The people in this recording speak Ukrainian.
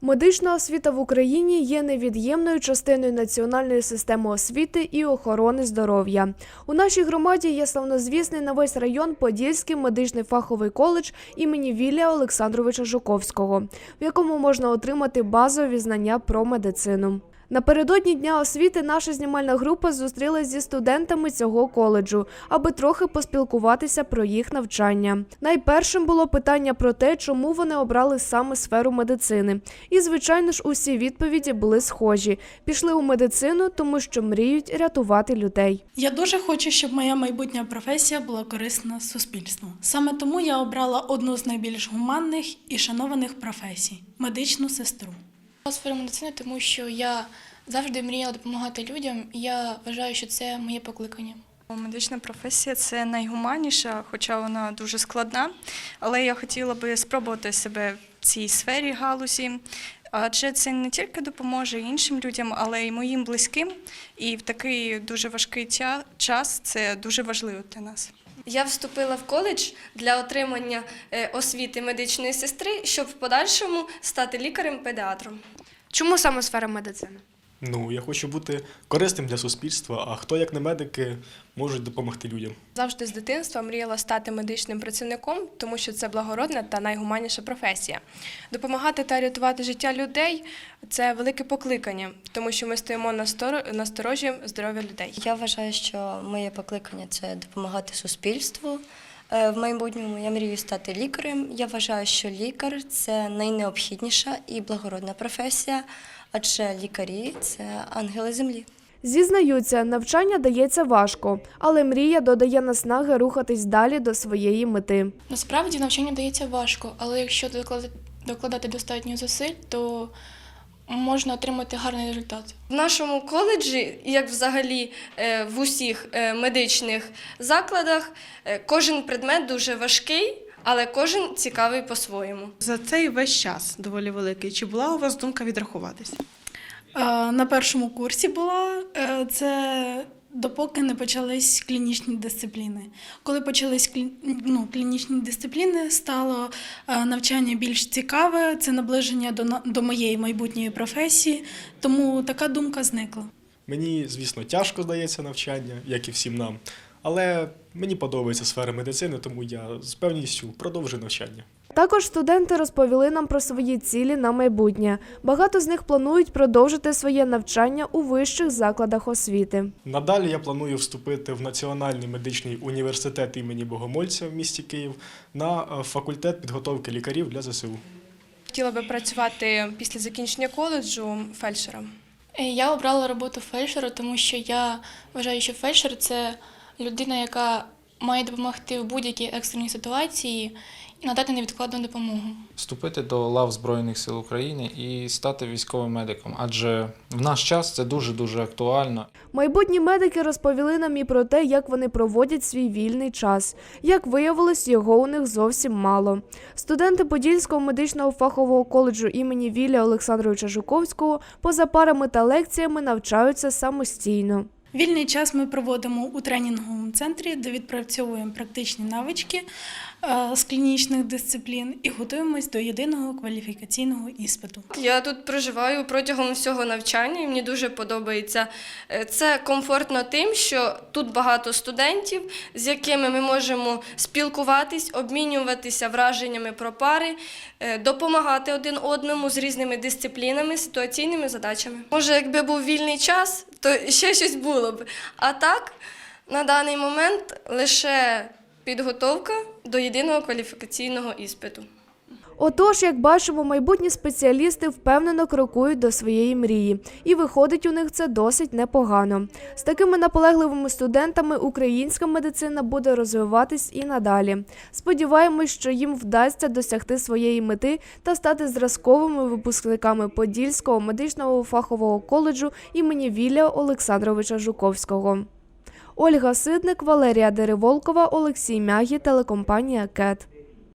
Медична освіта в Україні є невід'ємною частиною національної системи освіти і охорони здоров'я. У нашій громаді є славнозвісний на весь район Подільський медичний фаховий коледж імені Вілія Олександровича Жуковського, в якому можна отримати базові знання про медицину. Напередодні дня освіти наша знімальна група зустрілась зі студентами цього коледжу, аби трохи поспілкуватися про їх навчання. Найпершим було питання про те, чому вони обрали саме сферу медицини. І, звичайно ж, усі відповіді були схожі: пішли у медицину, тому що мріють рятувати людей. Я дуже хочу, щоб моя майбутня професія була корисна суспільству. Саме тому я обрала одну з найбільш гуманних і шанованих професій медичну сестру. Я сферу медицини, тому що я завжди мріяла допомагати людям, і я вважаю, що це моє покликання. Медична професія це найгуманніша, хоча вона дуже складна. Але я хотіла би спробувати себе в цій сфері галузі. Адже це не тільки допоможе іншим людям, але й моїм близьким. І в такий дуже важкий час це дуже важливо для нас. Я вступила в коледж для отримання е, освіти медичної сестри, щоб в подальшому стати лікарем-педіатром. Чому саме сфера медицини? Ну, я хочу бути корисним для суспільства, а хто, як не медики, можуть допомогти людям. Завжди з дитинства мріяла стати медичним працівником, тому що це благородна та найгуманніша професія. Допомагати та рятувати життя людей це велике покликання, тому що ми стоїмо на сторо- на сторожі здоров'я людей. Я вважаю, що моє покликання це допомагати суспільству. Е, В майбутньому я мрію стати лікарем. Я вважаю, що лікар це найнеобхідніша і благородна професія, адже лікарі це ангели землі. Зізнаються, навчання дається важко, але мрія додає наснаги рухатись далі до своєї мети. Насправді навчання дається важко, але якщо докладати, докладати достатньо зусиль, то можна отримати гарний результат. В нашому коледжі, як взагалі е, в усіх е, медичних закладах, е, кожен предмет дуже важкий, але кожен цікавий по-своєму. За цей весь час доволі великий. Чи була у вас думка відрахуватись? Е, На першому курсі була це допоки не почались клінічні дисципліни. Коли почались ну, клінічні дисципліни, стало е, навчання більш цікаве, це наближення до, до моєї майбутньої професії, тому така думка зникла. Мені, звісно, тяжко здається навчання, як і всім нам. Але мені подобається сфера медицини, тому я з певністю продовжу навчання. Також студенти розповіли нам про свої цілі на майбутнє. Багато з них планують продовжити своє навчання у вищих закладах освіти. Надалі я планую вступити в Національний медичний університет імені Богомольця в місті Київ на е, факультет підготовки лікарів для ЗСУ. Хотіла би працювати після закінчення коледжу фельдшером. Е, Я обрала роботу фельдшера, тому що я вважаю, що фельдшер це людина, яка має допомогти в будь-якій екстреній ситуації і надати невідкладну допомогу. вступити до лав Збройних сил України і стати військовим медиком, адже в наш час це дуже дуже актуально. Майбутні медики розповіли нам і про те, як вони проводять свій вільний час. Як виявилось, його у них зовсім мало. Студенти Подільського медичного фахового коледжу імені Вілля Олександровича Жуковського поза парами та лекціями навчаються самостійно. Вільний час ми проводимо у тренінговому центрі, де відпрацьовуємо практичні навички е, з клінічних дисциплін і готуємось до єдиного кваліфікаційного іспиту. Я тут проживаю протягом всього навчання, і мені дуже подобається. Е, Це комфортно тим, що тут багато студентів, з якими ми можемо спілкуватись, обмінюватися враженнями про пари, е, допомагати один одному з різними дисциплінами, ситуаційними задачами. Може, якби був вільний час, то ще щось було б. А так, на даний момент лише підготовка до єдиного кваліфікаційного іспиту. Отож, як бачимо, майбутні спеціалісти впевнено крокують до своєї мрії, і виходить у них це досить непогано. З такими наполегливими студентами українська медицина буде розвиватись і надалі. Сподіваємось, що їм вдасться досягти своєї мети та стати зразковими випускниками Подільського медичного фахового коледжу імені Вілля Олександровича Жуковського. Ольга Сидник, Валерія Дереволкова, Олексій Мягі, телекомпанія КЕТ.